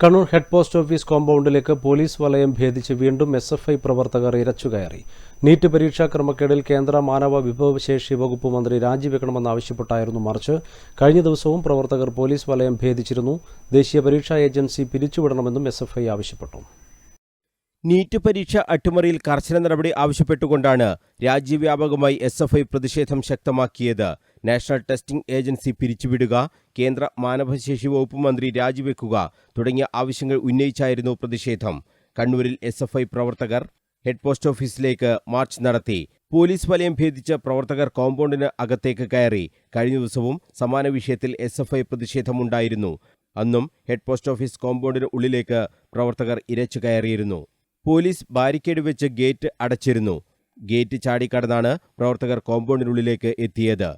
Kannur head post office കോമ്പൗണ്ടിലേക്ക് police വലയം ഭേദിച്ച് വീണ്ടും എസ് എഫ് ഐ പ്രവർത്തകർ ഇരച്ചുകയറി നീറ്റ് പരീക്ഷാ ക്രമക്കേടിൽ കേന്ദ്ര മാനവ വിഭവശേഷി വകുപ്പ് മന്ത്രി രാജിവെക്കണമെന്നാവശ്യപ്പെട്ടായിരുന്നു മറിച്ച് കഴിഞ്ഞ ദിവസവും പ്രവർത്തകർ പോലീസ് വലയം ഭേദിച്ചിരുന്നു. ദേശീയ പരീക്ഷാ ഏജൻസി പിരിച്ചുവിടണമെന്നും എസ് എഫ് ഐ ആവശ്യപ്പെട്ടു. നീറ്റ് പരീക്ഷ അട്ടിമറിയിൽ കർശന നടപടി ആവശ്യപ്പെട്ടുകൊണ്ടാണ് രാജ്യവ്യാപകമായി എസ് എഫ് ഐ പ്രതിഷേധം ശക്തമാക്കിയത്. നാഷണൽ ടെസ്റ്റിംഗ് ഏജൻസി പിരിച്ചുവിടുക കേന്ദ്ര മാനവശേഷി വകുപ്പ് മന്ത്രി രാജിവെക്കുക തുടങ്ങിയ ആവശ്യങ്ങൾ ഉന്നയിച്ചായിരുന്നു പ്രതിഷേധം. കണ്ണൂരിൽ എസ് എഫ് ഐ പ്രവർത്തകർ ഹെഡ് പോസ്റ്റ് ഓഫീസിലേക്ക് മാർച്ച് നടത്തി. പോലീസ് വലയം ഭേദിച്ച് പ്രവർത്തകർ കോമ്പൗണ്ടിന് അകത്തേക്ക് കയറി. കഴിഞ്ഞ ദിവസവും സമാന വിഷയത്തിൽ എസ് എഫ് ഐ പ്രതിഷേധമുണ്ടായിരുന്നു. അന്നും ഹെഡ് പോസ്റ്റ് ഓഫീസ് കോമ്പൗണ്ടിന് ഉള്ളിലേക്ക് പ്രവർത്തകർ ഇരച്ചു കയറിയിരുന്നു. പോലീസ് ബാരിക്കേഡ് വെച്ച് ഗേറ്റ് അടച്ചിരുന്നു. ഗേറ്റ് ചാടിക്കടന്നാണ് പ്രവർത്തകർ കോമ്പൗണ്ടിനുള്ളിലേക്ക് എത്തിയത്.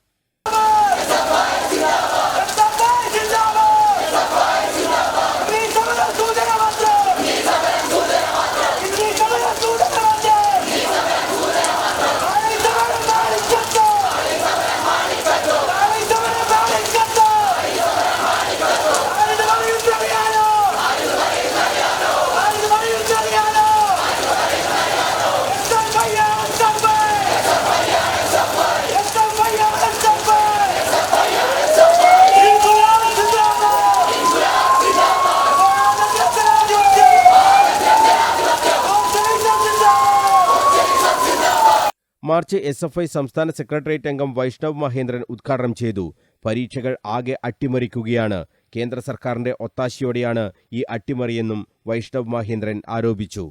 മാർച്ച് എസ് എഫ് ഐ സംസ്ഥാന സെക്രട്ടേറിയറ്റ് അംഗം വൈഷ്ണവ് മഹേന്ദ്രൻ ഉദ്ഘാടനം ചെയ്തു. പരീക്ഷകൾ ആകെ അട്ടിമറിക്കുകയാണ്. കേന്ദ്ര സർക്കാരിന്റെ ഒത്താശയോടെയാണ് ഈ അട്ടിമറിയെന്നും വൈഷ്ണവ് മഹേന്ദ്രൻ ആരോപിച്ചു.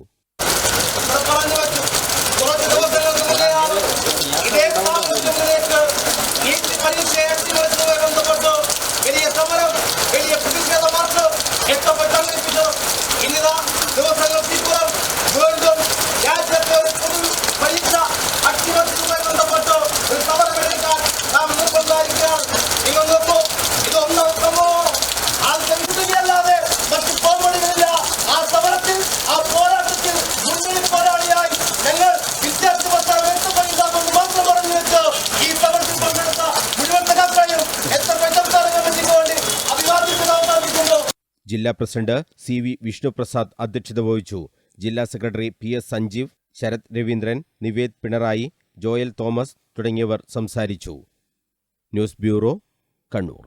ജില്ലാ പ്രസിഡന്റ് സി വി വിഷ്ണുപ്രസാദ് അധ്യക്ഷത വഹിച്ചു. ജില്ലാ secretary P S Sanjeev Sarath Raveendran Nived Pinarayi Joel Thomas തുടങ്ങിയവർ സംസാരിച്ചു. News bureau Kannur.